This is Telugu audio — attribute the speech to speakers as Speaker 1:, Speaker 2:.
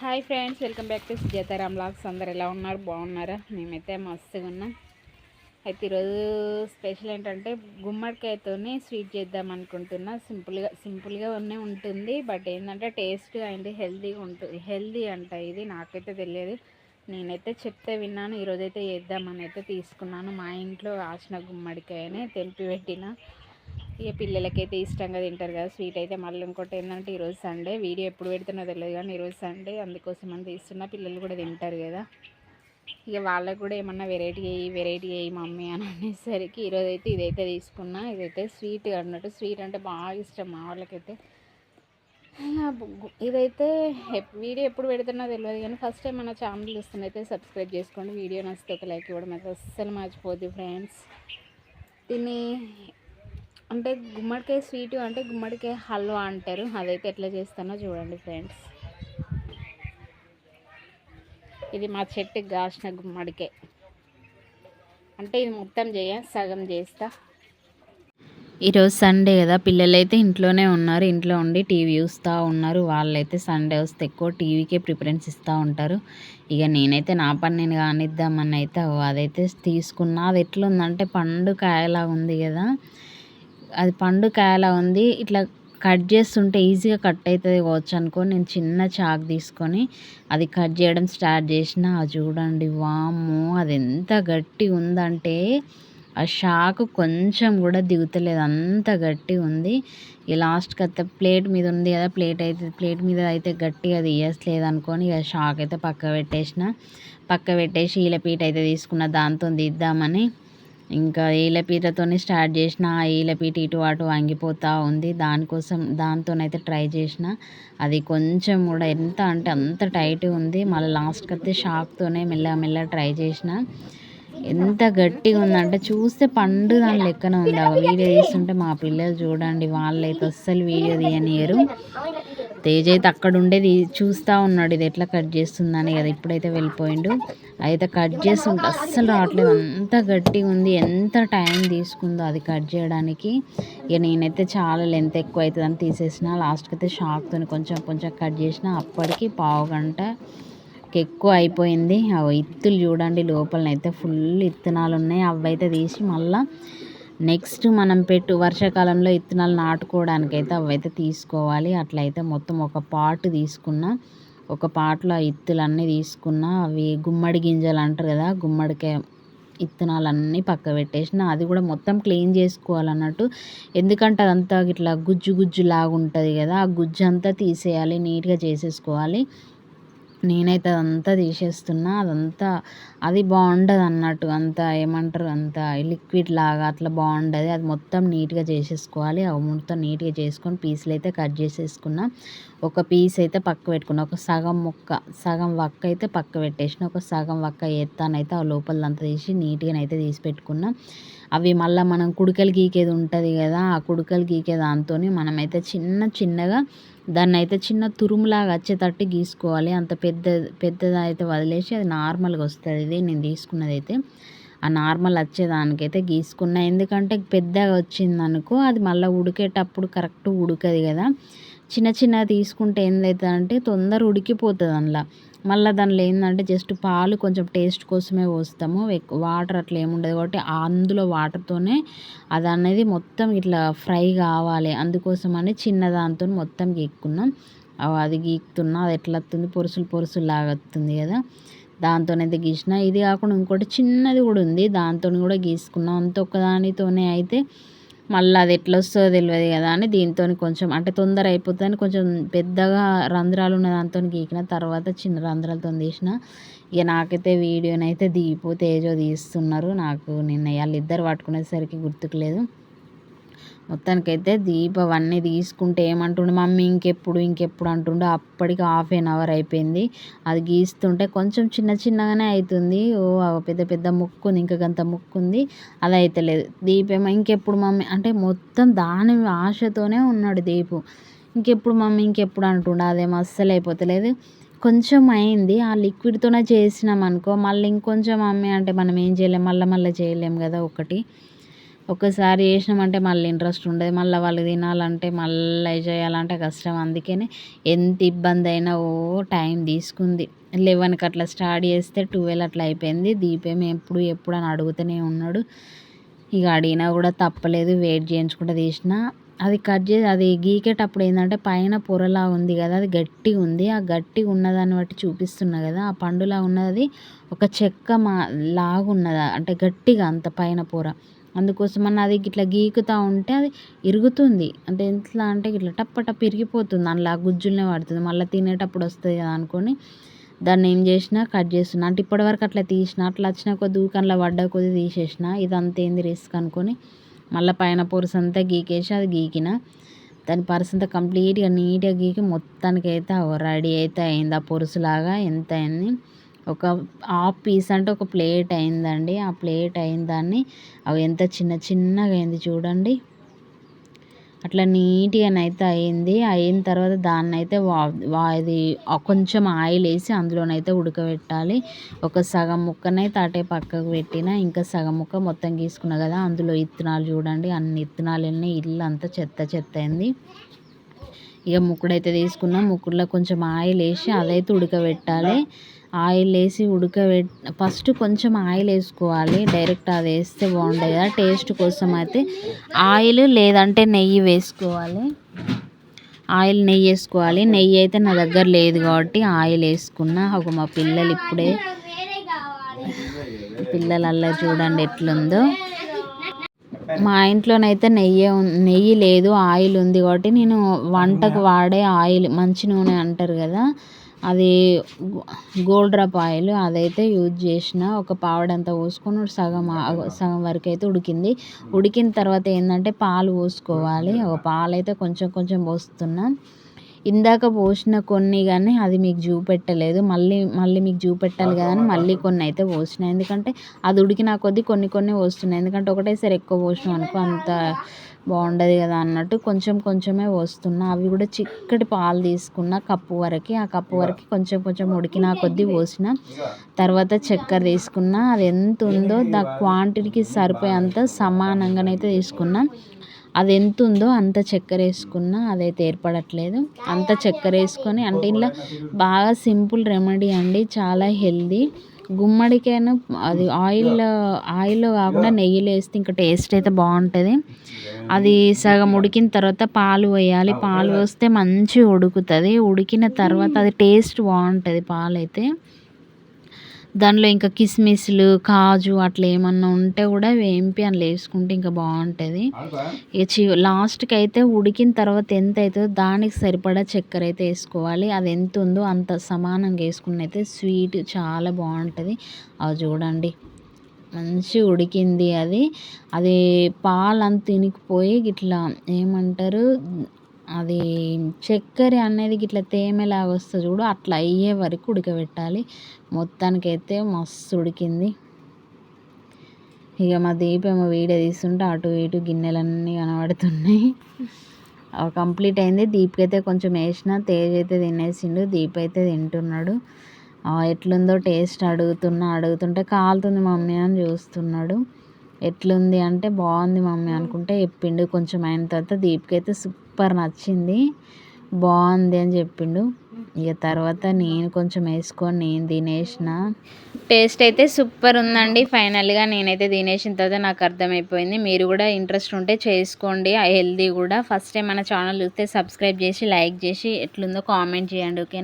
Speaker 1: Hi friends welcome back to Sujataram blogs అందరు ఎలా ఉన్నారు? బాగున్నారా? మేమైతే మస్తుగా ఉన్నాం. అయితే ఈరోజు స్పెషల్ ఏంటంటే గుమ్మడికాయతోనే స్వీట్ చేద్దాం అనుకుంటున్నా. సింపుల్గా సింపుల్గా ఉన్నే ఉంటుంది బట్ ఏంటంటే టేస్ట్ అండ్ హెల్తీగా ఉంటుంది హెల్దీ అంట ఇది. నాకైతే తెలియదు. నేనైతే చెప్తే విన్నాను ఈరోజైతే చేద్దామని అయితే తీసుకున్నాను. మా ఇంట్లో ఆచిన గుమ్మడికాయనే తెంపి పెట్టిన. ఇక పిల్లలకైతే ఇష్టంగా తింటారు కదా స్వీట్ అయితే. మళ్ళీ ఇంకోటి ఏంటంటే ఈరోజు సండే. వీడియో ఎప్పుడు పెడుతున్నా తెలియదు కానీ ఈరోజు సండే. అందుకోసం అని తీస్తున్నా. పిల్లలు కూడా తింటారు కదా. ఇక వాళ్ళకి కూడా ఏమన్నా వెరైటీ అయ్యి వెరైటీ అయ్యి మమ్మీ అని అనేసరికి ఈరోజు అయితే ఇదైతే తీసుకున్నా. ఇదైతే స్వీట్ అన్నట్టు. స్వీట్ అంటే బాగా ఇష్టం మా వాళ్ళకైతే. ఇదైతే వీడియో ఎప్పుడు పెడుతున్నా తెలియదు కానీ ఫస్ట్ టైం మన ఛానల్ చూస్తున్నైతే సబ్స్క్రైబ్ చేసుకోండి. వీడియో నచ్చితే ఒక లైక్ ఇవ్వడం అయితే అస్సలు మర్చిపోద్ది ఫ్రెండ్స్. దీన్ని అంటే గుమ్మడికాయ స్వీటు అంటే గుమ్మడికాయ హల్వా అంటారు. అదైతే ఎట్లా చేస్తానో చూడండి ఫ్రెండ్స్. ఇది మా చెట్టుకి కాసిన గుమ్మడికాయ. అంటే ఇది మొత్తం చేయ సగం చేస్తా. ఈరోజు సండే కదా పిల్లలైతే ఇంట్లోనే ఉన్నారు. ఇంట్లో ఉండి టీవీ చూస్తూ ఉన్నారు. వాళ్ళైతే సండే వస్తే ఎక్కువ టీవీకే ప్రిఫరెన్స్ ఇస్తూ ఉంటారు. ఇక నేనైతే నా పని నేను కానిద్దామని అయితే అదైతే తీసుకున్నా. అది ఎట్లుందంటే పండు కాయలా ఉంది కదా. అది పండు కాయలా ఉంది. ఇట్లా కట్ చేస్తుంటే ఈజీగా కట్ అవుతుంది కావచ్చు అనుకోని నేను చిన్న చాక్ తీసుకొని అది కట్ చేయడం స్టార్ట్ చేసిన. చూడండి వాము అది ఎంత గట్టి ఉందంటే ఆ షాక్ కొంచెం కూడా దిగుతలేదు. అంత గట్టి ఉంది. ఈ లాస్ట్కి అయితే ప్లేట్ మీద ఉంది కదా ప్లేట్ అయితే ప్లేట్ మీద అయితే గట్టిగా తీయట్లేదు అనుకొని ఇక షాక్ అయితే పక్క పెట్టేసిన. పక్క పెట్టేసి ఈలపీట అయితే తీసుకున్న. దాంతో తీద్దామని ఇంకా ఈలపీటతోనే స్టార్ట్ చేసిన ఆ ఏలపీట ఇటు అటు వంగిపోతూ ఉంది. దానికోసం దాంతోనైతే ట్రై చేసిన. అది కొంచెం కూడా ఎంత అంటే అంత టైట్ ఉంది. మళ్ళీ లాస్ట్కి అయితే షాక్తోనే మెల్ల మెల్ల ట్రై చేసిన. ఎంత గట్టిగా ఉందంటే చూస్తే పండు దాని లెక్కన ఉంది. ఆ వీడియో తీస్తుంటే మా పిల్లలు చూడండి వాళ్ళైతే అస్సలు వీడియో తీయనియరు తేజ్ అయితే అక్కడ ఉండేది చూస్తూ ఉన్నాడు ఇది ఎట్లా కట్ చేస్తుందని కదా ఇప్పుడైతే వెళ్ళిపోయిండు. అయితే కట్ చేస్తుంటే అస్సలు రావట్లేదు. అంత గట్టిగా ఉంది ఎంత టైం తీసుకుందో అది కట్ చేయడానికి. ఇక నేనైతే చాలా లెంత్ ఎక్కువ అవుతుందని తీసేసిన లాస్ట్కి అయితే షాక్తో కొంచెం కొంచెం కట్ చేసిన అప్పటికి పావు గంట ఎక్కువ అయిపోయింది. అవి ఇత్తులు చూడండి లోపలనైతే ఫుల్ ఇత్తనాలు ఉన్నాయి అవి అయితే తీసి మళ్ళీ నెక్స్ట్ మనం పెట్టు వర్షాకాలంలో ఇత్తనాలు నాటుకోవడానికి అయితే అవైతే తీసుకోవాలి. అట్లయితే మొత్తం ఒక పాట్ తీసుకున్న ఒక పాటలో ఆ ఇత్తులన్నీ తీసుకున్న అవి గుమ్మడి గింజలు అంటారు కదా గుమ్మడికాయ ఇత్తనాలన్నీ పక్క పెట్టేసిన అది కూడా మొత్తం క్లీన్ చేసుకోవాలన్నట్టు. ఎందుకంటే అదంతా ఇట్లా గుజ్జు గుజ్జు లాగా ఉంటుంది కదా ఆ గుజ్జు అంతా తీసేయాలి నీట్గా చేసేసుకోవాలి. నేనైతే అదంతా తీసేస్తున్నా అదంతా అది బాగుండదు అన్నట్టు అంత ఏమంటారు అంత లిక్విడ్ లాగా అట్లా బాగుండదు. అది మొత్తం నీట్గా చేసేసుకోవాలి. అవి మొత్తం నీట్గా చేసుకొని పీసులు అయితే కట్ చేసేసుకున్నా. ఒక పీస్ అయితే పక్క పెట్టుకున్నా. ఒక సగం ముక్క సగం వక్క అయితే పక్క పెట్టేసిన. ఒక సగం వక్క ఎత్తానైతే ఆ లోపలంతా తీసి నీట్గా అయితే తీసి పెట్టుకున్నా. అవి మళ్ళీ మనం కుడికలు గీకేది ఉంటుంది కదా ఆ కుడికలు గీకే దాంతో మనమైతే చిన్న చిన్నగా దాన్ని అయితే చిన్న తురుములాగా వచ్చేటట్టు గీసుకోవాలి. అంత పెద్ద పెద్దది అయితే వదిలేసి అది నార్మల్గా వస్తుంది. ఇది నేను తీసుకున్నది అయితే ఆ నార్మల్ వచ్చేదానికైతే గీసుకున్నా. ఎందుకంటే పెద్దగా వచ్చింది అనుకో అది మళ్ళీ ఉడికేటప్పుడు కరెక్ట్ ఉడకది కదా. చిన్న చిన్న తీసుకుంటే ఏందవుతుందంటే తొందర ఉడికిపోతుంది అందులో. మళ్ళీ దానిలో ఏంటంటే జస్ట్ పాలు కొంచెం టేస్ట్ కోసమే పోస్తాము. వాటర్ అట్లా ఏముండదు కాబట్టి అందులో వాటర్తోనే అది అనేది మొత్తం ఇట్లా ఫ్రై కావాలి. అందుకోసమని చిన్న దాంతో మొత్తం గీక్కున్నాం. అది గీకుతున్నా అది ఎట్లా వస్తుంది పొరుసులు పొరుసులు లాగా వస్తుంది కదా. దాంతోనైతే గీసిన. ఇది కాకుండా ఇంకోటి చిన్నది కూడా ఉంది. దాంతో కూడా గీసుకున్నాం. అంత ఒక్కదానితోనే అయితే మళ్ళీ అది ఎట్లా వస్తుందో తెలియదు కదా అని దీంతో కొంచెం అంటే తొందర అయిపోతుందని కొంచెం పెద్దగా రంధ్రాలు ఉన్న దాంతో గీకిన తర్వాత చిన్న రంధ్రాలతో తీసిన. ఇక నాకైతే వీడియోనైతే దీపు తేజో తీస్తున్నారు. నాకు నిన్న వాళ్ళిద్దరు పట్టుకునేసరికి గుర్తుకులేదు మొత్తానికైతే దీప్ అన్నీ తీసుకుంటే ఏమంటుండే మమ్మీ ఇంకెప్పుడు ఇంకెప్పుడు అంటుండే. అప్పటికి హాఫ్ ఎన్ అవర్ అయిపోయింది. అది గీస్తుంటే కొంచెం చిన్న చిన్నగానే అవుతుంది ఓ పెద్ద పెద్ద ముక్కు ఉంది ఇంకా గంత ముక్కు ఉంది అది అయితలేదు దీపేమో ఇంకెప్పుడు మమ్మీ అంటే మొత్తం దాని ఆశతోనే ఉన్నాడు దీపు. ఇంకెప్పుడు మమ్మీ ఇంకెప్పుడు అంటుండే. అదేమో అస్సలు అయిపోతలేదు. కొంచెం అయింది. ఆ లిక్విడ్తోనే చేసినాం అనుకో మళ్ళీ ఇంకొంచెం మమ్మీ అంటే మనం ఏం చేయలేం మళ్ళీ మళ్ళీ చేయలేం కదా ఒకటి. ఒక్కసారి చేసినామంటే మళ్ళీ ఇంట్రెస్ట్ ఉండదు. మళ్ళీ వాళ్ళు తినాలంటే మళ్ళీ చేయాలంటే కష్టం. అందుకనే ఎంత ఇబ్బంది అయినా ఓ టైం తీసుకుంది. లెవెన్కి అట్లా స్టార్ట్ చేస్తే ట్వెల్వ్ అట్లా అయిపోయింది. దీపం ఎప్పుడు ఎప్పుడు అని అడుగుతూనే ఉన్నాడు. ఇక అడిగినా కూడా తప్పలేదు. వెయిట్ చేయించుకుంటూ తీసిన. అది కట్ చేసి అది గీకేటప్పుడు ఏంటంటే పైన పొరలా ఉంది కదా అది గట్టిగా ఉంది. ఆ గట్టిగా ఉన్నదాన్ని బట్టి చూపిస్తున్నా కదా ఆ పండులా ఉన్నది ఒక చెక్క మా లాగున్నదా అంటే గట్టిగా అంత పైన పొర. అందుకోసం అని అది ఇట్లా గీకుతూ ఉంటే అది ఇరుగుతుంది. అంటే ఎట్లా అంటే ఇట్లా టప్ప టప్ప ఇరిగిపోతుంది. అందులో ఆ గుజ్జులనే పడుతుంది మళ్ళీ తినేటప్పుడు వస్తుంది కదా అనుకొని దాన్ని ఏం చేసిన కట్ చేస్తున్నా. అంటే ఇప్పటివరకు అట్లా తీసిన అట్లా వచ్చిన కొద్ది ఊకంలో పడ్డ కొద్ది తీసేసిన ఇదంతా ఏంది రిస్క్ అనుకొని మళ్ళీ పైన పొరుసు అంతా గీకేసి అది గీకిన దాని పర్స్ అంతా కంప్లీట్గా నీట్గా గీకి మొత్తానికి అయితే రెడీ అయితే అయింది ఆ పొరుసులాగా. ఎంత అయింది? ఒక హాఫ్ పీస్ అంటే ఒక ప్లేట్ అయిందండి. ఆ ప్లేట్ అయిన దాన్ని అవి ఎంత చిన్న చిన్నగా అయింది చూడండి. అట్లా నీట్గానైతే అయింది. అయిన తర్వాత దాన్ని అయితే వా ఇది కొంచెం ఆయిల్ వేసి అందులోనైతే ఉడకబెట్టాలి. ఒక సగం ముక్కనైతే అటే పక్కకు పెట్టిన ఇంకా సగం ముక్క మొత్తం గీసుకున్నా కదా అందులో ఇత్తనాలు చూడండి. అన్ని ఇత్తనాలు వెళ్ళినాయి ఇల్లు అంతా చెత్త చెత్త అయింది. ఇక ముక్కుడైతే తీసుకున్నాం ముక్కుడులో కొంచెం ఆయిల్ వేసి అదైతే ఉడకబెట్టాలి. ఆయిల్ వేసి ఉడకబెట్ ఫస్ట్ కొంచెం ఆయిల్ వేసుకోవాలి. డైరెక్ట్ అది వేస్తే బాగుంటుంది కదా. టేస్ట్ కోసం అయితే ఆయిల్ లేదంటే నెయ్యి వేసుకోవాలి. ఆయిల్ నెయ్యి వేసుకోవాలి. నెయ్యి అయితే నా దగ్గర లేదు కాబట్టి ఆయిల్ వేసుకున్నా. ఒక మా పిల్లలు ఇప్పుడే పిల్లలల్లా చూడండి ఎట్లుందో. మా ఇంట్లోనైతే నెయ్యి నెయ్యి లేదు ఆయిల్ ఉంది కాబట్టి నేను వంటకు వాడే ఆయిల్ మంచి నూనె అంటారు కదా. అది గోల్డ్ డ్రాప్ ఆయిల్ అదైతే యూజ్ చేసిన ఒక పావడంతా పోసుకొని సగం సగం వరకు అయితే ఉడికింది. ఉడికిన తర్వాత ఏంటంటే పాలు పోసుకోవాలి. ఒక పాలు అయితే కొంచెం కొంచెం పోస్తున్నా. ఇందాక పోసిన కొన్ని కానీ అది మీకు చూపెట్టలేదు. మళ్ళీ మళ్ళీ మీకు చూపెట్టాలి కదా అని మళ్ళీ కొన్ని అయితే పోసిన ఎందుకంటే అది ఉడికిన కొద్దీ కొన్ని కొన్ని పోస్తున్నాయి. ఎందుకంటే ఒకటేసారి ఎక్కువ పోసినాం అనుకో అంత బాగుండదు కదా అన్నట్టు కొంచెం కొంచెమే పోస్తున్నా. అవి కూడా చిక్కటి పాలు తీసుకున్న కప్పు వరకు. ఆ కప్పు వరకు కొంచెం కొంచెం ఉడికిన కొద్దీ పోసిన. తర్వాత చక్కెర తీసుకున్న. అది ఎంత ఉందో దా క్వాంటిటీకి సరిపోయేంత సమానంగానైతే తీసుకున్నా. అది ఎంత ఉందో అంత చక్కెర వేసుకున్న అదైతే ఏర్పడట్లేదు. అంత చక్కెర వేసుకొని అంటే ఇలా బాగా సింపుల్ రెమెడీ అండి. చాలా హెల్దీ. గుమ్మడికాయను అది ఆయిల్ ఆయిల్లో కాకుండా నెయ్యిలో వేస్తే ఇంకా టేస్ట్ అయితే బాగుంటుంది. అది సగం ఉడికిన తర్వాత పాలు వేయాలి. పాలు పోస్తే మంచిగా ఉడుకుతుంది. ఉడికిన తర్వాత అది టేస్ట్ బాగుంటుంది పాలు అయితే దానిలో ఇంకా కిస్మిస్లు కాజు అట్లా ఏమన్నా ఉంటే కూడా వేంపి అందులో వేసుకుంటే ఇంకా బాగుంటుంది. ఇక చి లాస్ట్కి అయితే ఉడికిన తర్వాత ఎంత అవుతుందో దానికి సరిపడా చక్కెర అయితే వేసుకోవాలి. అది ఎంత ఉందో అంత సమానంగా వేసుకుని అయితే స్వీట్ చాలా బాగుంటుంది. అది చూడండి. మంచిగా ఉడికింది అది. అది పాలు అంత ఇనికిపోయి ఇట్లా ఏమంటారు? అది చక్కెర అనేది ఇట్లా తేమలాగా వస్తుంది చూడు అట్లా అయ్యే వరకు ఉడకబెట్టాలి. మొత్తానికైతే మస్తు ఉడికింది. ఇక మా దీపేమో వీడియో తీస్తుంటే అటు ఇటు గిన్నెలన్నీ కనబడుతున్నాయి. కంప్లీట్ అయింది. దీప్కి అయితే కొంచెం వేసిన తేజ్ అయితే తినేసిండు దీప్ అయితే తింటున్నాడు. ఎట్లుందో టేస్ట్ అడుగుతున్నా అడుగుతుంటే కాలుతుంది మమ్మీ అని చూస్తున్నాడు. ఎట్లుంది అంటే బాగుంది మమ్మీ అనుకుంటే చెప్పిండు. కొంచెం అయిన తర్వాత దీప్కి అయితే సూపర్ నచ్చింది. బాగుంది అని చెప్పిండు. ఇక తర్వాత నేను కొంచెం వేసుకొని నేను తినేసిన. టేస్ట్ అయితే సూపర్ ఉందండి. ఫైనల్గా నేనైతే తినేసిన తర్వాత నాకు అర్థమైపోయింది. మీరు కూడా ఇంట్రెస్ట్ ఉంటే చేసుకోండి. హెల్దీ కూడా. ఫస్ట్ టైం మన ఛానల్ చూస్తే సబ్స్క్రైబ్ చేసి లైక్ చేసి ఎట్లుందో కామెంట్ చేయండి ఓకే